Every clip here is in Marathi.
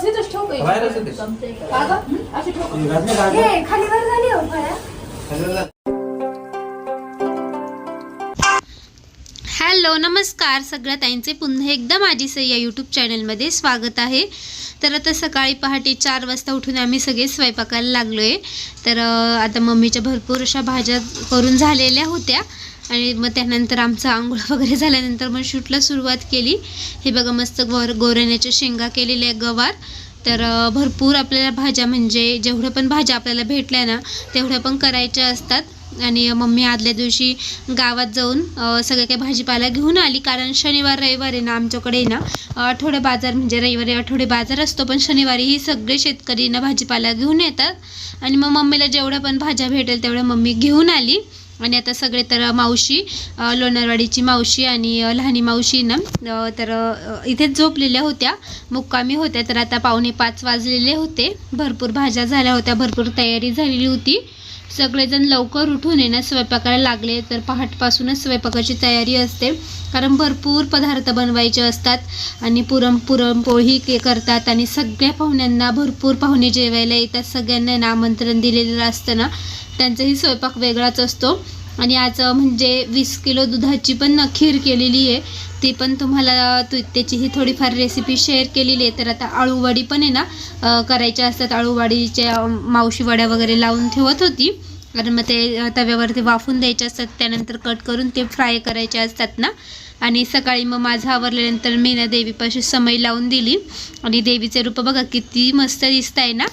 बस इथंच ठेव काही. बाहेरच होते. का गं? हं? अशी ठेव. घातले का? हे खाली वर झाली हो फळ्या हॅलो नमस्कार सगळ्या ताईंचे पुन्हा एकदा माझी सई या यूट्यूब चॅनलमध्ये स्वागत आहे तर आता सकाळी पहाटे चार वाजता उठून आम्ही सगळे स्वयंपाकाला लागलो आहे तर अं, आता मम्मीच्या भरपूर अशा भाज्या करून झालेल्या होत्या आणि मग त्यानंतर आमचं आंघोळ वगैरे झाल्यानंतर मग शूटला सुरुवात केली. हे बघा मस्त गोर गोरण्याच्या शेंगा केलेल्या आहे गवार. तर भरपूर आपल्याला भाज्या म्हणजे जेवढ्या पण भाज्या आपल्याला भेटल्या ना तेवढ्या पण करायच्या असतात. आणि मम्मी आदल्या दिवशी गावात जाऊन सगळ्या सगळं काही भाजीपाला घेऊन आली. कारण शनिवार रविवार आहे ना आमच्याकडे ना आठवडे बाजार म्हणजे रविवारी आठवडे बाजार असतो. पण शनिवारी ही सगळे शेतकरी ना भाजीपाला घेऊन येतात. आणि मग मम्मीला जेवढ्या पण भाज्या भेटेल तेवढ्या मम्मी घेऊन आली. आणि आता सगळे तर मावशी लोणारवाडीची मावशी आणि लहानी मावशी ना तर इथेच झोपलेल्या होत्या मुक्कामी होत्या तर आता पावणे पाच वाजलेले होते. भरपूर भाज्या झाल्या होत्या भरपूर तयारी झालेली होती. सगळेजण लवकर उठून येणं ना स्वयंपाकाला लागले तर पहाटपासूनच स्वयंपाकाची तयारी असते. कारण भरपूर पदार्थ बनवायचे असतात आणि पुरण पुरणपोळी के करतात आणि सगळ्या पाहुण्यांना भरपूर पाहुणे जेवायला येतात. सगळ्यांना आमंत्रण दिलेलं असतं ना त्यांचाही स्वयंपाक वेगळाच असतो. आणि आज म्हणजे वीस किलो दुधाची पण खीर केलेली आहे. ती पण तुम्हाला तु त्याची ही थोडीफार रेसिपी शेअर केलेली आहे. तर आता आळूवडी पण आहे ना करायच्या असतात. आळूवडीच्या मावशी वड्या वगैरे लावून ठेवत होती. कारण मग ते तव्यावरती वाफून द्यायचे असतात. त्यानंतर कट करून ते फ्राय करायचे असतात ना. आणि सकाळी मग माझं आवरल्यानंतर मी ना देवीपाशी समय लावून दिली. आणि देवीचे रूप बघा किती मस्त दिसत आहे ना.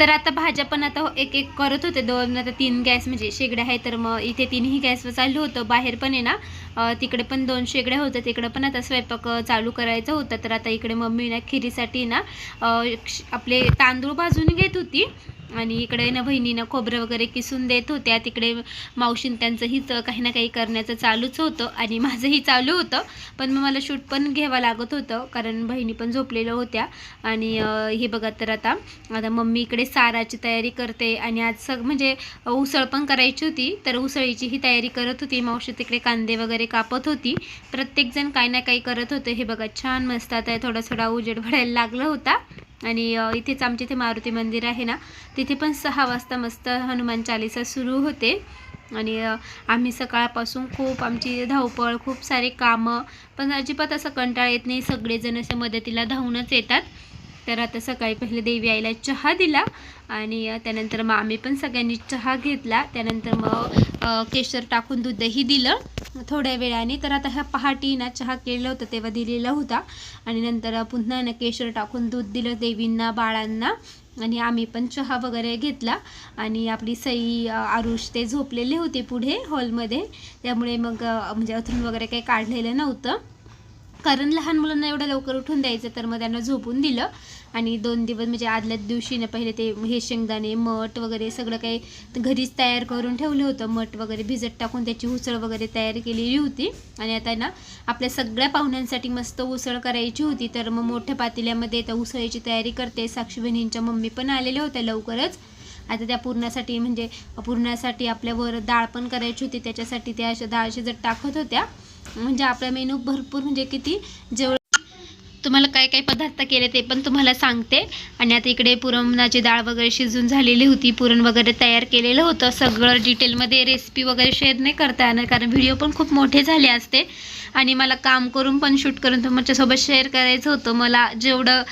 तर आता भाज्या पण आता एक एक करत होते. दोन आता तीन गॅस म्हणजे शेगड्या आहे तर मग इथे तीनही गॅसवर चालू होतं. बाहेर पण आहे ना तिकडे पण दोन शेगड्या होत्या. तिकडे पण आता स्वयंपाक चालू करायचं होतं. तर आता इकडे मम्मी ना खिरीसाठी ना आपले तांदूळ भाजून घेत होती. आणि इकडे ना बहिणीनं खोबरं वगैरे किसून देत होत्या. तिकडे मावशीन त्यांचं हीच काही ना काही करण्याचं चालूच होतं आणि माझंही चालू होतं. पण मग मला शूट पण घ्यावं लागत होतं कारण बहिणी पण झोपलेल्या होत्या. आणि हे बघा तर आता आता मम्मी इकडे साराची तयारी करते आणि आज सग म्हणजे उसळ पण करायची होती. तर उसळीची ही तयारी करत होती. मावशी तिकडे कांदे वगैरे कापत होती. प्रत्येकजण काही ना काही करत होतं. हे बघा छान मस्त आता थोडा थोडा उजेड पडायला लागला होता. आणि इथेच आमच्या इथे मारुती मंदिर आहे ना तिथे पण सहा वाजता मस्त हनुमान चालिसा सुरू होते. आणि आम्ही सकाळपासून खूप आमची धावपळ खूप सारे कामं पण अजिबात असं कंटाळा येत नाही. सगळेजण अशा मदतीला धावूनच येतात. तर आता सकाळी पहिले देवी आईला चहा दिला आणि त्यानंतर मग आम्ही पण सगळ्यांनी चहा घेतला. त्यानंतर मग केशर टाकून दूधही दिलं थोड्या वेळाने. तर आता ह्या पहाटी ना चहा केलं होतं तेव्हा दिलेला होता. आणि नंतर पुन्हा ना केशर टाकून दूध दिलं देवींना बाळांना. आणि आम्ही पण चहा वगैरे घेतला. आणि आपली सई आरुष ते झोपलेले होते पुढे हॉलमध्ये. त्यामुळे मग म्हणजे अथरून वगैरे काही काढलेलं नव्हतं. कारण लहान मुलांना एवढं लवकर उठून द्यायचं तर मग त्यांना झोपून दिलं. आणि दोन दिवस म्हणजे आदल्याच दिवशी ना पहिले ते हे शेंगदाणे मठ वगैरे सगळं काही घरीच तयार करून ठेवलं होतं. मठ वगैरे भिजत टाकून त्याची उसळ वगैरे तयार केलेली होती. आणि आता ना आपल्या सगळ्या पाहुण्यांसाठी मस्त उसळ करायची होती. तर मग मोठ्या पातेल्यामध्ये त्या उसळीची तयारी करते. साक्षी बहिणींच्या मम्मी पण आलेल्या होत्या लवकरच. आता त्या पूर्णासाठी म्हणजे पूर्णासाठी आपल्यावर डाळ पण करायची होती. त्याच्यासाठी त्या अशा डाळ शिजत टाकत होत्या. म्हणजे आपला मेनू भरपूर म्हणजे किती जेवढं तुम्हाला काय काय पदार्थ केले ते पण तुम्हाला सांगते. आणि आता इकडे पुरणाची डाळ वगैरे शिजून झालेली होती. पुरण वगैरे तयार केलेलं होतं. सगळं डिटेलमध्ये रेसिपी वगैरे शेअर नाही करता येणार कारण व्हिडिओ पण खूप मोठे झाले असते. आणि मला काम करून पण शूट करून तुमच्यासोबत शेअर करायचं होतं. मला जेवढं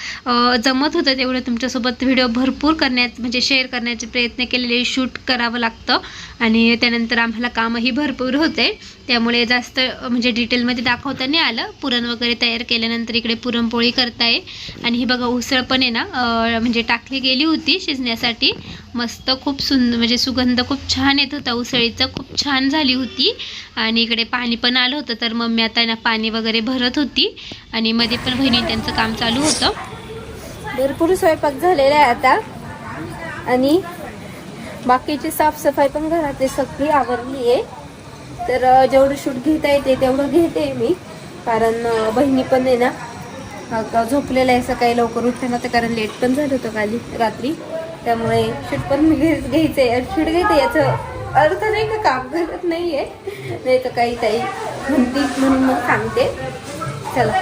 जमत होतं तेवढं तुमच्यासोबत व्हिडिओ भरपूर करण्यात म्हणजे शेअर करण्याचे प्रयत्न केलेले शूट करावं लागतं. आणि त्यानंतर आम्हाला कामही भरपूर होते. त्यामुळे जास्त म्हणजे डिटेलमध्ये दाखवता नाही आलं. पुरण वगैरे तयार केल्यानंतर इकडे पुरणपोळी करताय. आणि ही बघा उसळ पण आहे ना म्हणजे टाकली गेली होती शिजण्यासाठी. मस्त खूप सुंदर म्हणजे सुगंध खूप छान येत होता. उसळीचा खूप छान झाली होती. आणि इकडे पाणी पण आलं होतं तर मम्मी आता ना पाणी वगैरे भरत होती. आणि मध्ये पण बहिणी त्यांचं काम चालू होतं. भरपूर स्वयंपाक झालेला आहे आता. आणि बाकीची साफसफाई पण घरातली सगळी आवरली आहे. तर जेवढं शूट घेता येते तेवढं घेते मी. कारण बहिणी पण आहे ना. अं, झोपलेलं आहे सकाळी लवकर उठताना तर कारण लेट पण झालं होतं काली रात्री. त्यामुळे शूट पण मी घ्यायचं आहे शूट घ्यायचं याचं अर्थ नाही का काम करत नाही आहे नाही तर काही ताई म्हणती म्हणून मग सांगते. चला.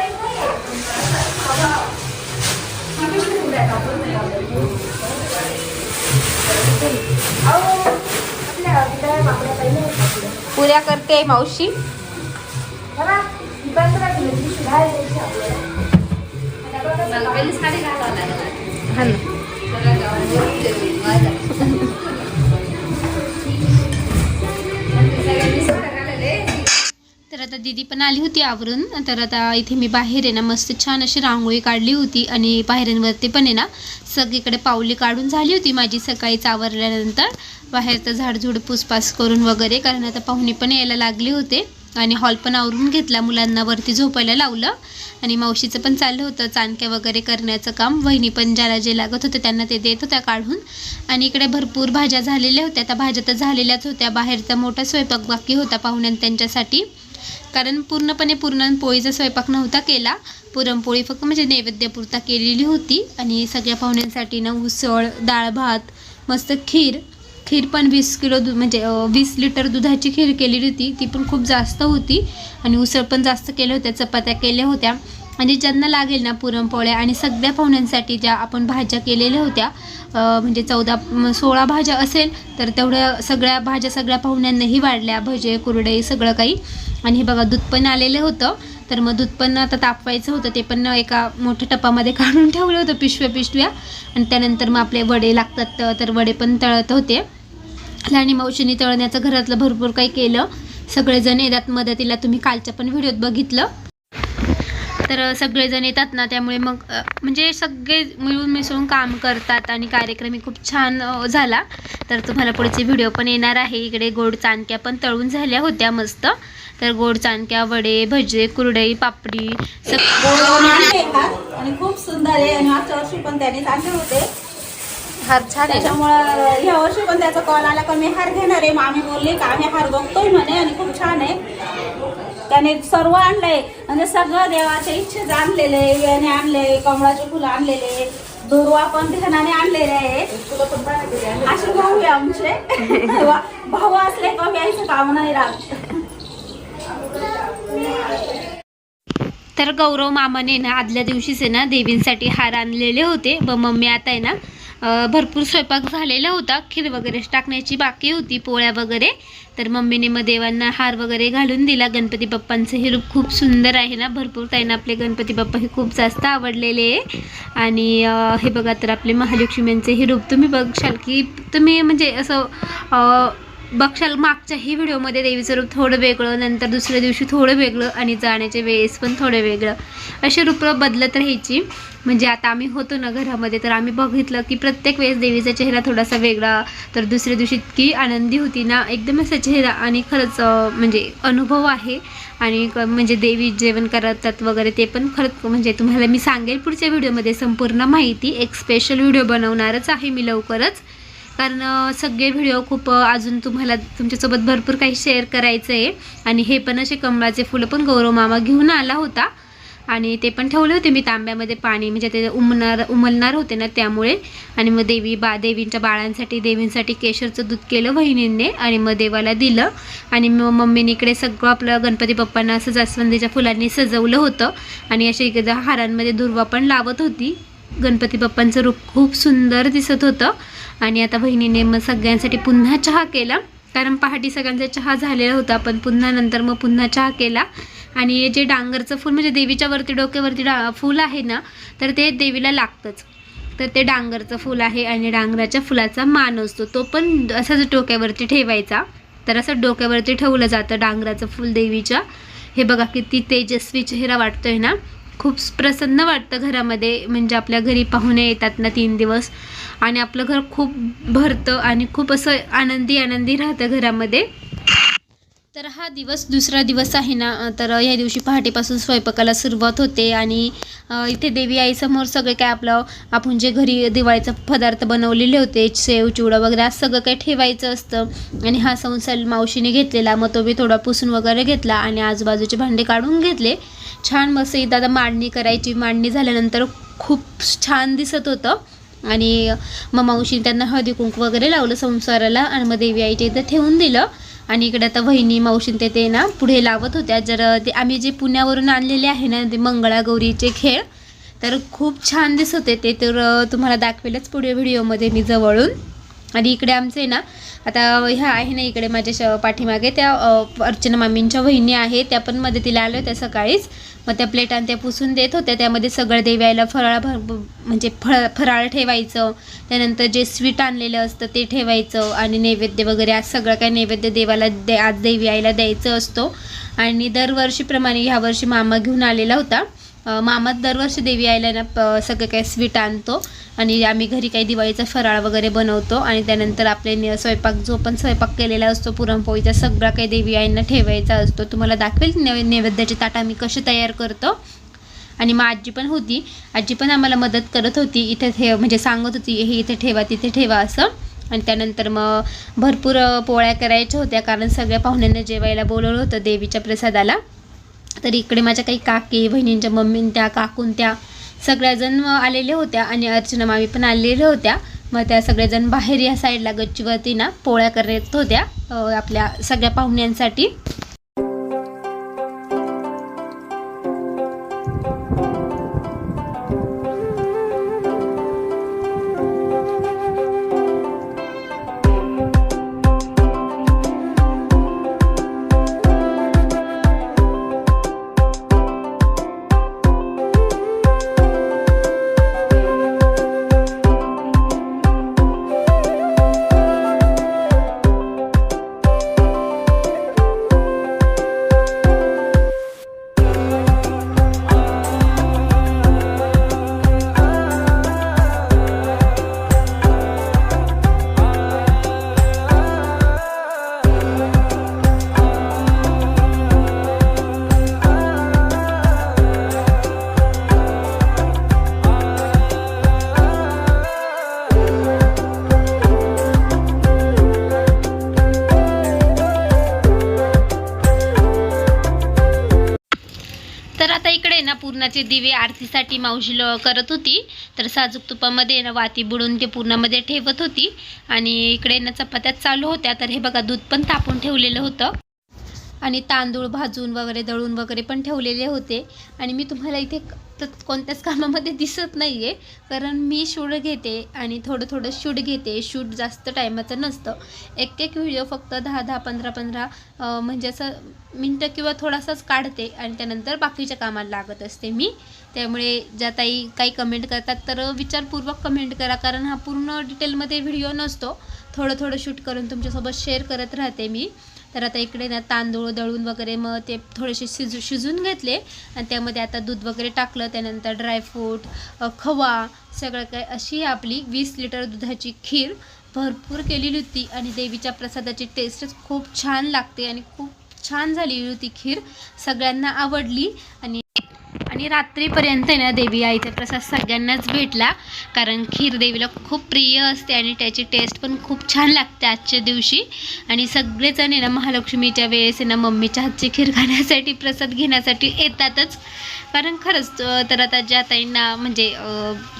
पुऱ्या करते मावशी. हा ना. तर आता दीदी पण आली होती आवरून. तर आता इथे मी बाहेर आहे ना मस्त छान अशी रांगोळी काढली होती आणि पायऱ्यांवरती पण आहे ना सगळीकडे पावली काढून झाली होती माझी सकाळीच आवरल्यानंतर. बाहेरचं झाडझुड पुसपास करून वगैरे कारण आता पाहुणे पण यायला लागले होते. आणि हॉल पण आवरून घेतला मुलांना वरती झोपायला लावलं. आणि मावशीचं पण चाललं होतं चाणक्या वगैरे करण्याचं काम. वहिनी पण ज्याला जे लागत होतं त्यांना ते देत होत्या काढून. आणि इकडे भरपूर भाज्या झालेल्या होत्या. त्या भाज्या तर झालेल्याच होत्या. बाहेरचा मोठा स्वयंपाक बाकी होता पाहुण्यां त्यांच्यासाठी. कारण पूर्णपणे पुरणपोळीचा स्वयंपाक नव्हता केला. पुरणपोळी फक्त म्हणजे नैवेद्यपुरता केलेली होती. आणि सगळ्या पाहुण्यांसाठी ना उसळ डाळ भात मस्त खीर खीर पण वीस किलो दूध म्हणजे वीस लिटर दुधाची खीर केलेली होती. ती पण खूप जास्त होती. आणि उसळ पण जास्त केल्या होत्या चपात्या केल्या होत्या. आणि ज्यांना लागेल ना पुरणपोळ्या आणि सगळ्या पाहुण्यांसाठी ज्या आपण भाज्या केलेल्या होत्या म्हणजे चौदा सोळा भाज्या असेल तर तेवढ्या सगळ्या भाज्या सगळ्या पाहुण्यांनाही वाढल्या. भजे कुरडे सगळं काही. आणि हे बघा दूध पण आलेलं होतं. तर मग दूध पण आता तापवायचं होतं ते पण एका मोठ्या टपामध्ये काढून ठेवलं होतं पिशव्या पिशव्या. आणि त्यानंतर मग आपले वडे लागतात तर वडे पण तळत होते. आणि मावशीने तळण्याचं घरातलं भरपूर काही केलं. सगळेजण येतात मदतीला तुम्ही कालच्या पण व्हिडिओत बघितलं. तर सगळेजण येतात ना त्यामुळे मग म्हणजे सगळे मिळून मिसळून काम करतात आणि कार्यक्रमही खूप छान झाला. तर तुम्हाला पुढचे व्हिडिओ पण येणार आहे. इकडे गोड चाणक्या पण तळून झाल्या होत्या मस्त. तर गोड चाणक्या वडे भजे कुरडई पापडी सग आणि खूप सुंदर आहे. आणि मागच्या वर्षी पण त्याने आणले होते. हार छान? त्याच्यामुळं ह्या वर्षी पण त्याचा कॉल आला का मी हार घेणार आहे. मामी बोलली का आम्ही हार बघतोय? म्हणे. आणि खूप छान आहे. त्याने सर्व आणलंय. म्हणजे सगळं देवाच्या इच्छेच आणलेले याने आणले कमळाचे फुलं आणलेले दुर्वा पण ध्यानाने आणलेले आहे. असे भाऊ आहे आमचे. भाऊ असले का यायचं काम नाही राहत. तर गौरव मामाने ना आदल्या दिवशीच आहे ना देवींसाठी हार आणलेले होते. व मम्मी आता आहे ना भरपूर स्वयंपाक झालेला होता. खीर वगैरे टाकण्याची बाकी होती पोळ्या वगैरे. तर मम्मीने मग देवांना हार वगैरे घालून दिला. गणपती बाप्पांचं हे रूप खूप सुंदर आहे ना. भरपूर त्यांना आपले गणपती बाप्पा हे खूप जास्त आवडलेले आहे. आणि हे बघा तर आपले महालक्ष्मींचे हे रूप तुम्ही बघशाल की तुम्ही म्हणजे असं बघशाल मागच्याही व्हिडिओमध्ये देवीचं रूप थोडं वेगळं नंतर दुसऱ्या दिवशी थोडं वेगळं आणि जाण्याच्या वेळेस पण थोडं वेगळं. असे रूपं बदलत राहायची. म्हणजे आता आम्ही होतो ना घरामध्ये तर आम्ही बघितलं की प्रत्येक वेळेस देवीचा चेहरा थोडासा वेगळा तर दुसऱ्या दिवशी इतकी आनंदी होती ना एकदम असा चेहरा आणि खरंच म्हणजे अनुभव आहे. आणि म्हणजे देवी जेवण करतात वगैरे ते पण खरंच म्हणजे तुम्हाला मी सांगेल पुढच्या व्हिडिओमध्ये संपूर्ण माहिती. एक स्पेशल व्हिडिओ बनवणारच आहे मी लवकरच. कारण सगळे व्हिडिओ खूप अजून तुम्हाला तुमच्यासोबत भरपूर काही शेअर करायचं आहे आणि हे पण असे कमळाचे फुलं पण गौरव मामा घेऊन आला होता. आणि ते पण ठेवले होते. मी तांब्यामध्ये पाणी म्हणजे ते उमणार उमलणार होते ना त्यामुळे. आणि मग देवी बा देवींच्या बाळांसाठी देवींसाठी केशरचं दूध केलं वहिनींनी आणि मग देवाला दिलं. आणि मग मम्मीने इकडे सगळं आपलं गणपती बाप्पांना असं जास्वंदीच्या फुलांनी सजवलं होतं. आणि अशा इकडे हारांमध्ये दुर्वा पण लावत होती. गणपती बाप्पांचं रूप खूप सुंदर दिसत होतं. आणि आता बहिणीने मग सगळ्यांसाठी पुन्हा चहा केला. कारण पहाटे सगळ्यांचा चहा झालेला होता पण पुन्हा नंतर मग पुन्हा चहा केला. आणि जे डांगरचं फूल म्हणजे देवीच्या वरती डोक्यावरती डा फूल आहे ना तर ते देवीला लागतंच. तर ते डांगरचं फूल आहे आणि डांगराच्या फुलाचा मान असतो. तो पण असाच डोक्यावरती ठेवायचा. तर असं डोक्यावरती ठेवलं जातं डांगराचं फूल देवीच्या. हे बघा किती तेजस्वी चेहरा वाटतोय ना. खूप प्रसन्न वाटतं घरामध्ये म्हणजे आपल्या घरी पाहुणे येतात ना तीन दिवस. आणि आपलं घर खूप भरतं आणि खूप असं आनंदी आनंदी राहतं घरामध्ये. तर हा दिवस दुसरा दिवस आहे ना तर या दिवशी पहाटेपासून स्वयंपाकाला सुरुवात होते आणि इथे देवी आईसमोर सगळे काय आपलं आपण जे घरी दिवाळीचा पदार्थ बनवलेले होते सेव चिवडा वगैरे असं सगळं काही ठेवायचं असतं. आणि हा संसार मावशीने घेतलेला मग तो मी थोडा पुसून वगैरे घेतला आणि आजूबाजूचे भांडे काढून घेतले. छान मस्त दादा मांडणी करायची मांडणी झाल्यानंतर खूप छान दिसत होतं. आणि मग मावशीने त्यांना हळदी कुंकू वगैरे लावलं संसाराला आणि मग देवी आईच्या इथं ठेवून दिलं. आणि इकडे आता वहिनी मावशीन ते ते ना पुढे लावत होत्या. जर ते आम्ही जे पुण्यावरून आणलेले आहे ना ते मंगळागौरीचे खेळ तर खूप छान दिसत होते. ते तर तुम्हाला दाखवेलच पुढे व्हिडिओमध्ये मी जवळून. आणि इकडे आमचे ना आता ह्या आहे ना इकडे माझ्या श पाठीमागे त्या अर्चना मामींच्या वहिनी आहे त्या पण मदतीला आल्या होत्या सकाळीच. मग त्या प्लेटां त्या पुसून देत होत्या त्यामध्ये सगळं देवायला फराळ भर म्हणजे फळ फराळ ठेवायचं. त्यानंतर जे स्वीट आणलेलं असतं ते ठेवायचं आणि नैवेद्य वगैरे आज सगळं काही नैवेद्य देवाला दे आज देवी आईला द्यायचं असतो. आणि दरवर्षीप्रमाणे ह्या वर्षी मामा घेऊन आलेला होता. मामा दरवर्षी देवी आईला ना प- सगळं काही स्वीट आणतो. आणि आम्ही घरी काही दिवाळीचा फराळ वगैरे बनवतो. आणि त्यानंतर आपले स्वयंपाक जो पण स्वयंपाक केलेला असतो पुरणपोळीचा सगळा काही देवी आईंना ठेवायचा असतो. तुम्हाला दाखवेल नैवे नैवेद्याची ताट आम्ही कशी तयार करतो. आणि मग आजी पण होती. आजी पण आम्हाला मदत करत होती. इथे ठेव म्हणजे सांगत होती हे इथे ठेवा तिथे ठेवा असं. आणि त्यानंतर मग भरपूर पोळ्या करायच्या होत्या. कारण सगळ्या पाहुण्यांना जेवायला बोलवलं होतं देवीच्या प्रसादाला. तर इकडे माझ्या काही काकी बहिणींच्या मम्मीन त्या काकून त्या सगळ्याजण आलेल्या होत्या आणि अर्चना मामी पण आलेल्या होत्या. मग त्या सगळ्याजण बाहेर या साईडला गच्चीवरती ना पोळ्या करत होत्या आपल्या सगळ्या पाहुण्यांसाठी. पूर्णाचे दिवे आरतीसाठी मावशी करत होती. तर साजूक तुपामध्ये ना वाती बुडून ते पूर्णामध्ये ठेवत होती. आणि इकडे ना चपात्या चालू होत्या. तर हे बघा दूध पण तापून ठेवलेलं होतं. आणि तांदूळ भाजून वगैरे दळून वगैरे पण ठेवलेले होते. आणि मी तुम्हाला इथे तर कोणत्याच कामामध्ये दिसत नाही आहे कारण मी शूट घेते आणि थोडं थोडं शूट घेते. शूट जास्त टायमाचं नसतं. एक एक व्हिडिओ फक्त दहा दहा पंधरा पंधरा म्हणजे असं मिनटं किंवा थोडासाच काढते आणि त्यानंतर बाकीच्या कामाला लागत असते मी. त्यामुळे ज्या ताई काही कमेंट करतात तर विचारपूर्वक कमेंट करा. कारण हा पूर्ण डिटेलमध्ये व्हिडिओ नसतो. थोडं थोडं शूट करून तुमच्यासोबत शेअर करत राहते मी. तर आता इकडे ना तांदूळ दळून वगैरे मग ते थोडेसे शिजू शिजून घेतले. आणि त्यामध्ये आता दूध वगैरे टाकलं त्यानंतर ड्रायफ्रूट खवा सगळं काय अशी आपली वीस लिटर दुधाची खीर भरपूर केलेली होती. आणि देवीच्या प्रसादाची टेस्टच खूप छान लागते आणि खूप छान झालेली होती खीर. सगळ्यांना आवडली आणि आणि रात्रीपर्यंत आहे ना देवी आईचा प्रसाद सगळ्यांनाच भेटला. कारण खीर देवीला खूप प्रिय असते आणि त्याची टेस्ट पण खूप छान लागते आजच्या दिवशी. आणि सगळेजण आहे ना महालक्ष्मीच्या वेळेस आहे ना मम्मीच्या हातची खीर खाण्यासाठी प्रसाद घेण्यासाठी येतातच. कारण खरंच तर आता ज्या ताईंना म्हणजे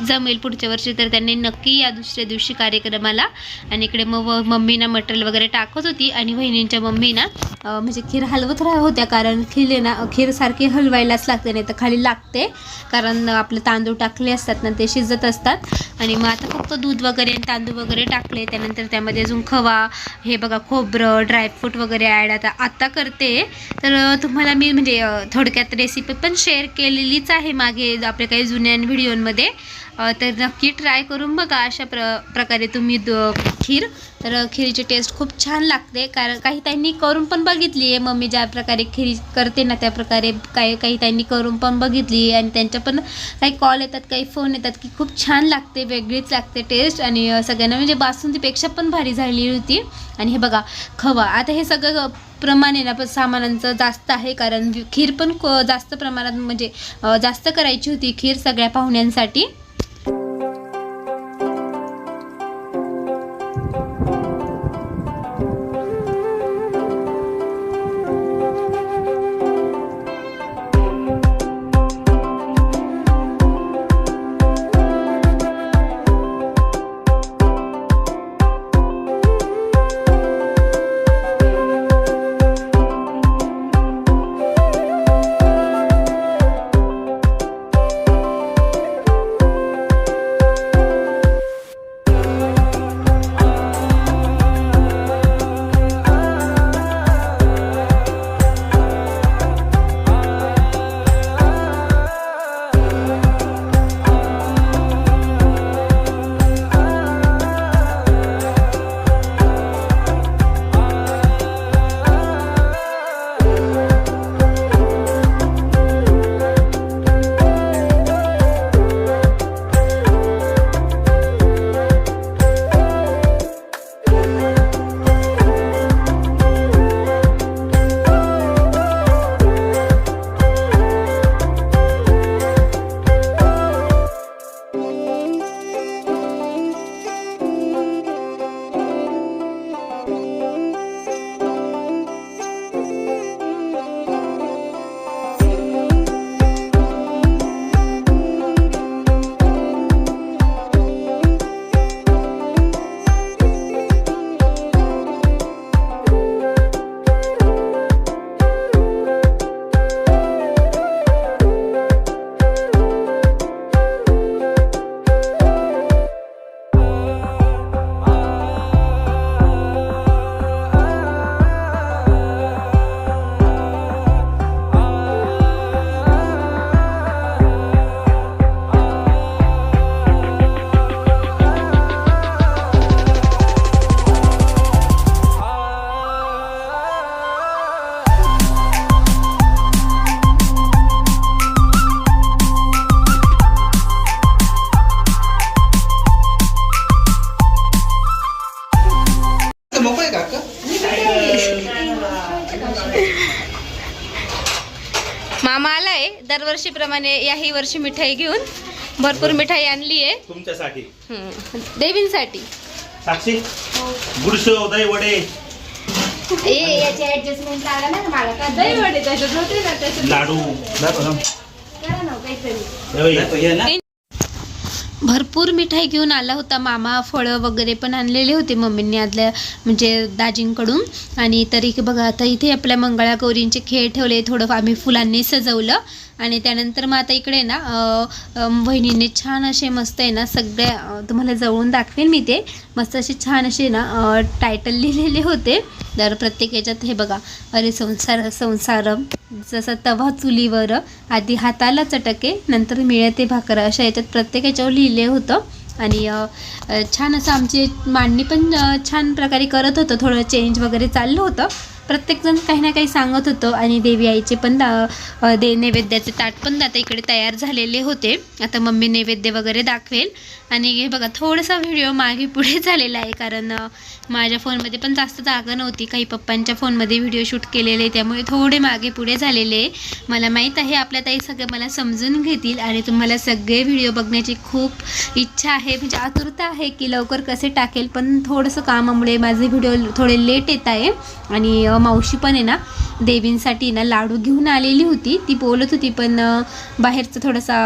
जमेल पुढच्या वर्षी तर त्यांनी नक्की या दुसऱ्या दिवशी कार्यक्रमाला आणि इकडे मग व- मम्मीना मटेरियल वगैरे टाकत होती आणि वहिनींच्या मम्मीना म्हणजे खीर हलवत राह होत्या कारण खीर ना खीर सारखी हलवायलाच लागते नाही तर खाली लागते कारण आपले तांदूळ टाकले असतात ना ते शिजत असतात आणि मग आता फक्त दूध वगैरे आणि तांदूळ वगैरे टाकले त्यानंतर त्यामध्ये अजून खवा हे बघा खोबरं ड्रायफ्रूट वगैरे ॲड आता आत्ता करते तर तुम्हाला मी म्हणजे थोडक्यात रेसिपी पण शेअर केली. केलेलीच आहे मागे आपल्या काही जुन्या व्हिडिओमध्ये तर नक्की ट्राय करून बघा अशा प्र प्रकारे तुम्ही द खीर. तर खिरीची टेस्ट खूप छान लागते. कारण काही त्यांनी करून पण बघितली आहे. मम्मी ज्या प्रकारे खिरी करते ना त्या प्रकारे काही काही त्यांनी करून पण बघितली आणि त्यांच्या पण काही कॉल येतात काही फोन येतात की खूप छान लागते वेगळीच लागते टेस्ट आणि सगळ्यांना म्हणजे बासुंदीपेक्षा पण भारी झालेली होती. आणि हे बघा खवा. आता हे सगळं प्रमाणे ना पण सामानांचं जास्त आहे. कारण खीर पण क- जास्त प्रमाणात म्हणजे जास्त करायची होती खीर सगळ्या पाहुण्यांसाठी. दरवर्षीप्रमाणे याही वर्षी मिठाई घेऊन भरपूर मिठाई आणली आहे. तुमच्यासाठी. देवींसाठी. साक्षी गुडशो दही वडे याची ऍडजस्टमेंट करा ना मला का दही वडे त्याच्यात होते ना त्याच्यात. लाडू. करा ना काहीतरी. हे ना. भरपूर मिठाई घेऊन आला होता मामा. फळं वगैरे पण आणलेले होते मम्मींनी आदल्या म्हणजे दाजींकडून. आणि तरी की बघा आता इथे आपल्या मंगळागौरींचे खेळ ठेवले. थोडं आम्ही फुलांनी सजवलं. आणि त्यानंतर मग आता इकडे ना वहिनीने छान असे मस्त आहे ना सगळ्या तुम्हाला जवळून दाखवेन मी ते. मस्त असे छान असे ना टायटल लिहिलेले होते. तर प्रत्येक याच्यात हे बघा अरे संसार संसार जसं तवा चुलीवर आधी हाताला चटके नंतर मिळते भाकर अशा याच्यात प्रत्येक याच्यावर लिहिले होतं. आणि छान असं आमची मांडणी पण छान प्रकारे करत होतं. थोडं चेंज वगैरे चाललं होतं. प्रत्येकजण काही ना काही सांगत होतं. आणि देवी आईचे पण दा- दे नैवेद्याचे ताट पण आता इकडे तयार झालेले होते. आता मम्मी नैवेद्य वगैरे दाखवेल. आणि हे बघा थोडासा व्हिडिओ मागे पुढे झालेला आहे कारण माझ्या फोनमध्ये पण जास्त जागा नव्हती. काही पप्पांच्या फोनमध्ये व्हिडिओ शूट केलेले त्यामुळे थोडे मागे पुढे झालेले आहे. मला माहीत आहे आपल्या ताई सगळं मला समजून घेतील. आणि तुम्हाला सगळे व्हिडिओ बघण्याची खूप इच्छा आहे. म्हणजे आतुरता आहे की लवकर कसे टाकेल पण थोडंसं कामामुळे माझे व्हिडिओ थोडे लेट येत आहे. आणि मावशी पण आहे ना देवींसाठी ना लाडू घेऊन आलेली होती. ती बोलत होती पण बाहेरचा थोडासा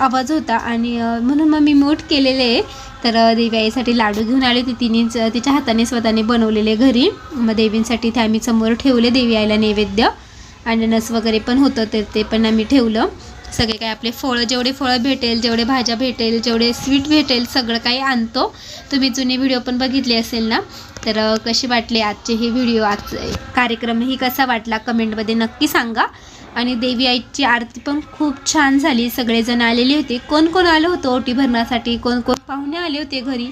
आवाज होता. आणि म्हणून मग मी म्यूट केलेले आहे. तर देवी आईसाठी लाडू घेऊन आले ते तिनेच तिच्या हाताने स्वतःने बनवलेले घरी. मग देवींसाठी ते आम्ही समोर ठेवले देवी आईला नैवेद्य. अननस वगैरे पण होतं तर ते पण आम्ही ठेवलं. सगळे काय आपले फळं जेवढे फळं भेटेल जेवढे भाज्या भेटेल जेवढे स्वीट भेटेल सगळं काही आणतो. तुम्ही जुने व्हिडिओ पण बघितले असेल ना? तर कसे कशी वाटले आजचे हे व्हिडिओ? आज कार्यक्रमही कसा वाटला? कमेंटमध्ये नक्की सांगा. आणि देवी आईची आरती पण खूप छान झाली. सगळेजण आलेले होते. कोण कोण आलं होतं ओटी भरण्यासाठी? कोण कोण पाहुणे आले होते घरी?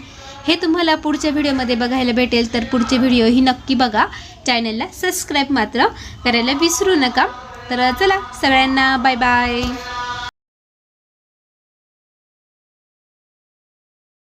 हे तुम्हाला पुढच्या व्हिडिओमध्ये बघायला भेटेल. तर पुढचे व्हिडिओ ही नक्की बघा. चॅनलला सबस्क्राईब मात्र करायला विसरू नका. तर चला सगळ्यांना बाय बाय.